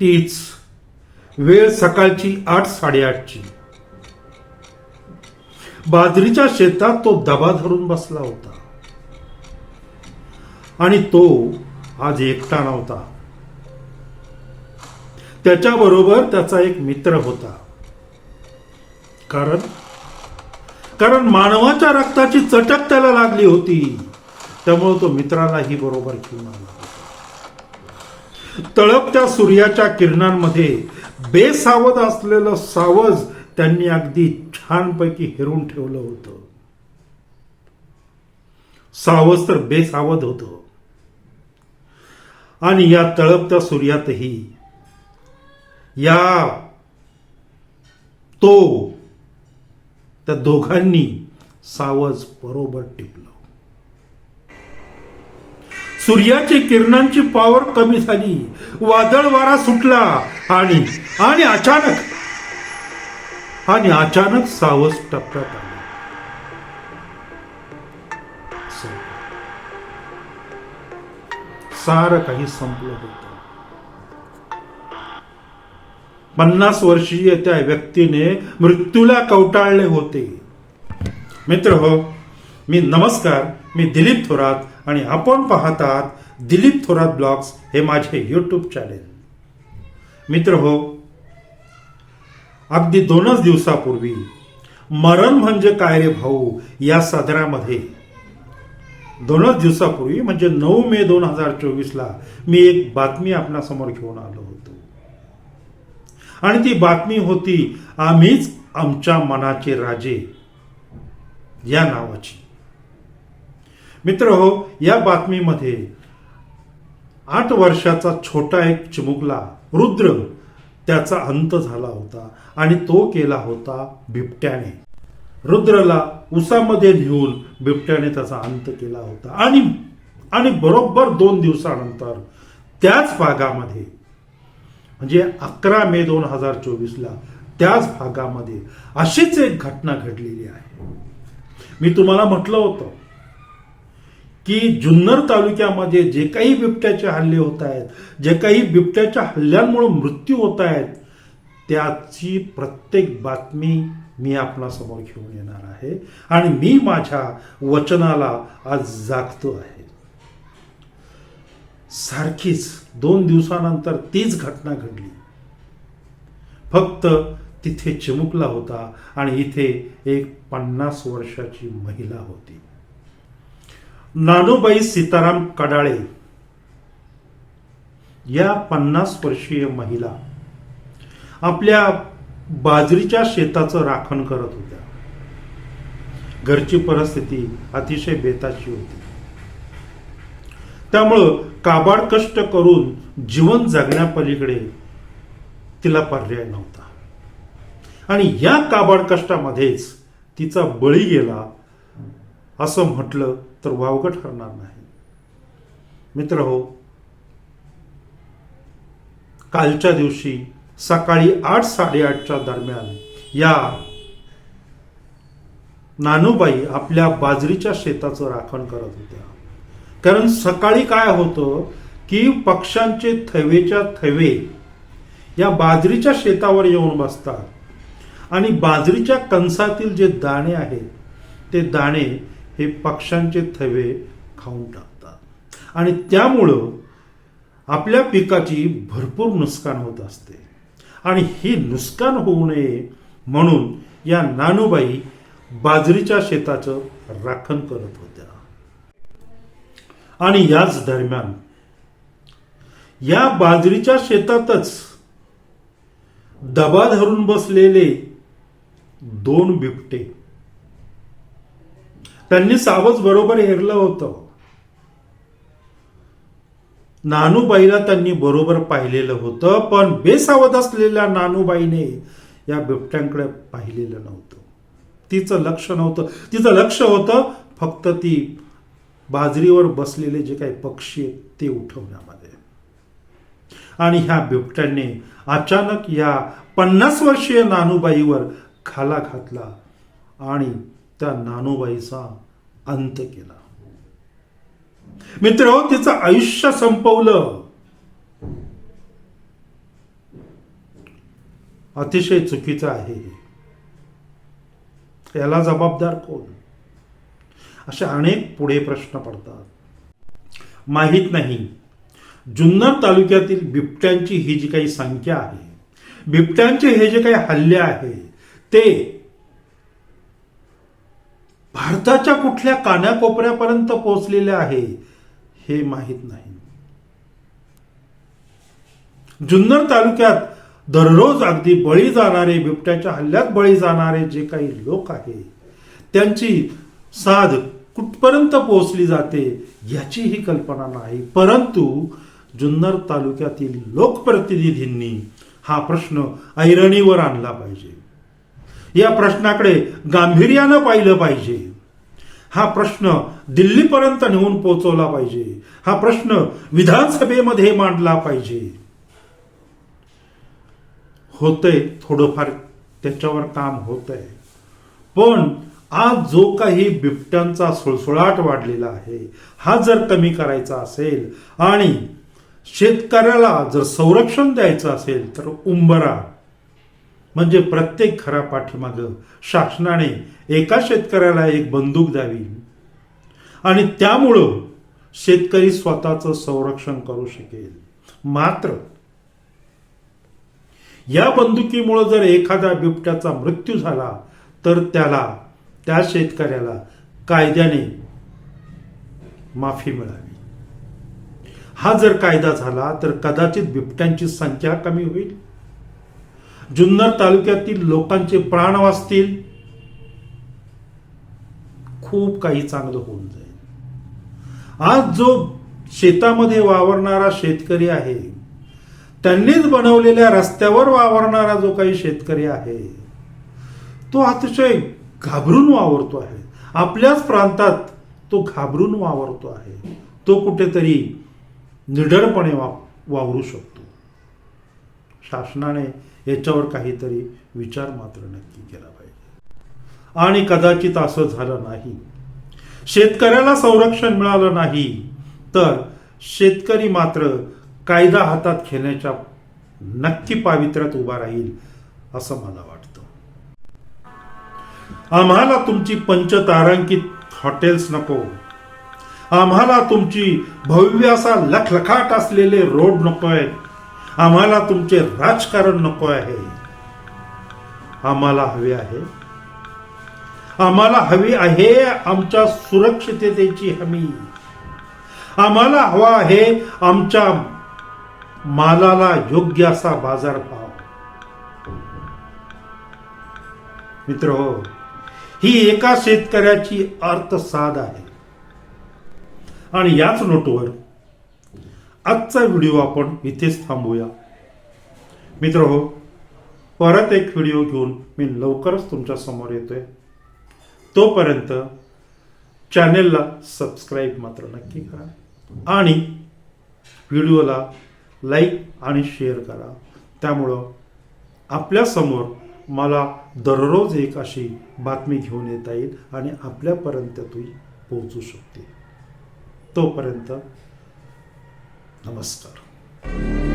तीच. वेळ सकाळची आठ साडेआठची. बाजरीच्या शेतात तो दबा धरून बसला होता. आणि तो आज एकटा नव्हता. त्याच्याबरोबर त्याचा एक मित्र होता. कारण? कारण मानवाच्या रक्ताची चटक त्याला लागली होती. त्यामुळे तो मित्रालाही बरोबर घेऊन आला. तळपत्या सूर्याच्या किरणांमध्ये बेसावध असलेलं सावज त्यांनी अगदी छानपैकी हेरून ठेवलं होतं. सावज तर बेसावध होत. आणि या तळपत्या सूर्यातही या तो त्या दोघांनी सावज बरोबर टिपलं. सूर्याची किरणांची पॉवर कमी झाली. वादळ वारा सुटला. आणि आणि अचानक आणि अचानक सावस टप्प्यात आला. सारं काही संपलं होतं. पन्नास वर्षीय त्या व्यक्तीने मृत्यूला कवटाळले होते. मित्र हो मी नमस्कार मी दिलीप थोरात आणि आपण पाहतात दिलीप थोरात ब्लॉग्स हे माझे यूट्यूब चॅनेल मित्र हो अगदी दोनच दिवसापूर्वी मरण म्हणजे काय रे भाऊ या सदरामध्ये? दोनच दिवसापूर्वी म्हणजे नऊ मे दोन हजार चोवीसला मी एक बातमी आपणासमोर घेऊन आलो होतो. आणि ती बातमी होती आम्हीच आमच्या मनाचे राजे या नावाची. मित्र हो या बातमीमध्ये आठ वर्षाचा छोटा एक चिमुकला रुद्र त्याचा अंत झाला होता आणि तो केला होता बिबट्याने. रुद्रला उसामध्ये नेऊन बिबट्याने त्याचा अंत केला होता. आणि आणि बरोबर दोन दिवसानंतर त्याच भागामध्ये म्हणजे अकरा मे दोन हजार चोवीसला त्याच भागामध्ये अशीच एक घटना घडलेली आहे. मी तुम्हाला म्हटलं होतं की जुन्नर तालुक्यामध्ये जे काही बिबट्याचे हल्ले होत आहेत जे काही बिबट्याच्या हल्ल्यांमुळे मृत्यू होत आहेत त्याची प्रत्येक बातमी मी आपणासमोर घेऊन येणार आहे आणि मी माझ्या वचनाला आज जागतो आहे. सारखीच दोन दिवसानंतर तीच घटना घडली. फक्त तिथे चिमुकला होता आणि इथे एक पन्नास वर्षाची महिला होती. नानूबाई सीताराम कडाळे या पन्नास वर्षीय महिला आपल्या बाजरीच्या शेताचं राखण करत होत्या. घरची परिस्थिती अतिशय बेताची होती. त्यामुळं काबाड कष्ट करून जीवन जगण्यापलीकडे तिला पर्याय नव्हता. आणि या काबाड कष्टामध्येच तिचा बळी गेला असं म्हटलं तर वावगं ठरणार नाही. मित्र हो कालच्या दिवशी सकाळी आठ साडेआठच्या दरम्यान या नानूबाई आपल्या बाजरीच्या शेताचं राखण करत होत्या. कारण सकाळी काय होतं की पक्ष्यांचे थवेच्या थवे या बाजरीच्या शेतावर येऊन बसतात. आणि बाजरीच्या कणसातील जे दाणे आहेत ते दाणे हे पक्ष्यांचे थवे खाऊन टाकतात. आणि त्यामुळं आपल्या पिकाची भरपूर नुकसान होत असते. आणि ही नुकसान होऊ नये म्हणून या नानूबाई बाजरीच्या शेताचं राखण करत होत्या. आणि याच दरम्यान या बाजरीच्या शेतातच दबा धरून बसलेले दोन बिबटे त्यांनी सावज बरोबर हेरलं होतं. नानूबाईला त्यांनी बरोबर पाहिलेलं होतं पण बेसावध असलेल्या नानूबाईने या बिबट्यांकडे पाहिलेलं नव्हतं. तिचं लक्ष नव्हतं. तिचं लक्ष होतं फक्त ती बाजरीवर बसलेले जे काही पक्षी आहेत ते उठवण्यामध्ये. आणि ह्या बिबट्यांनी अचानक या पन्नास वर्षीय नानूबाईवर खाला घातला आणि त्या नानोबाईचा अंत केला. मित्र तिचं आयुष्य संपवलं. अतिशय चुकीचं आहे याला जबाबदार कोण? असे अनेक पुढे प्रश्न पडतात. माहीत नाही. जुन्नर तालुक्यातील बिबट्यांची ही जी काही संख्या आहे बिबट्यांचे हे जे काही हल्ले आहे ते भारताच्या कुठल्या कानाकोपऱ्यापर्यंत पोहोचलेले आहे हे माहीत नाही. जुन्नर तालुक्यात दररोज अगदी बळी जाणारे बिबट्याच्या हल्ल्यात बळी जाणारे जे काही लोक आहे त्यांची साध कुठपर्यंत पोहोचली जाते याची ही कल्पना नाही. परंतु जुन्नर तालुक्यातील लोकप्रतिनिधींनी हा प्रश्न ऐरणीवर आणला पाहिजे. या प्रश्नाकडे गांभीर्यानं पाहिलं पाहिजे. हा प्रश्न दिल्लीपर्यंत नेऊन पोहोचवला पाहिजे. हा प्रश्न विधानसभेमध्ये मांडला पाहिजे. होतंय थोडंफार त्याच्यावर काम होतंय. पण आज जो काही बिबट्यांचा सुळसुळाट वाढलेला आहे हा जर कमी करायचा असेल आणि शेतकऱ्याला जर संरक्षण द्यायचं असेल तर उंबरा म्हणजे प्रत्येक घरा पाठीमाग शासनाने एका शेतकऱ्याला एक बंदूक द्यावी. आणि त्यामुळं शेतकरी स्वतःचं संरक्षण करू शकेल. मात्र या बंदुकीमुळे जर एखाद्या बिबट्याचा मृत्यू झाला तर त्याला त्या शेतकऱ्याला कायद्याने माफी मिळावी. हा जर कायदा झाला तर कदाचित बिबट्यांची संख्या कमी होईल. जुन्नर तालुक्यातील लोकांचे प्राण वाचतील. खूप काही चांगलं होऊन जाईल. आज जो शेतामध्ये वावरणारा शेतकरी आहे त्यांनीच बनवलेल्या रस्त्यावर वावरणारा जो काही शेतकरी आहे तो अतिशय घाबरून वावरतो आहे. आपल्याच प्रांतात तो घाबरून वावरतो आहे. तो कुठेतरी निडरपणे वा वावरू शकतो. शासनाने याच्यावर काहीतरी विचार मात्र नक्की केला पाहिजे. आणि कदाचित असं झालं नाही. शेतकऱ्याला संरक्षण मिळालं नाही तर शेतकरी मात्र कायदा हातात घेण्याच्या नक्की पावित्र्यात उभा राहील असं मला वाटतं. आम्हाला तुमची पंचतारांकित हॉटेल्स नको. आम्हाला तुमची भव्य असा लखलखाट असलेले रोड नको आहेत आम्हाला तुमचे राजकारण नको आहे. आम्हाला हवे आहे. आम्हाला हवी आहे आमच्या सुरक्षिततेची हमी. आम्हाला हवा आहे आमच्या मालाला योग्य असा बाजारभाव. मित्र हो ही एका शेतकऱ्याची अर्थसाध आहे. आणि याच नोटवर आजचा व्हिडिओ आपण इथेच थांबूया. मित्र हो परत एक व्हिडिओ घेऊन मी लवकरच तुमच्यासमोर येतोय. तोपर्यंत चॅनेलला सबस्क्राईब मात्र नक्की करा आणि व्हिडिओला लाईक आणि शेअर करा. त्यामुळं आपल्यासमोर मला दररोज एक अशी बातमी घेऊन येता येईल आणि आपल्यापर्यंत ती पोहोचू शकते. तोपर्यंत नमस्कार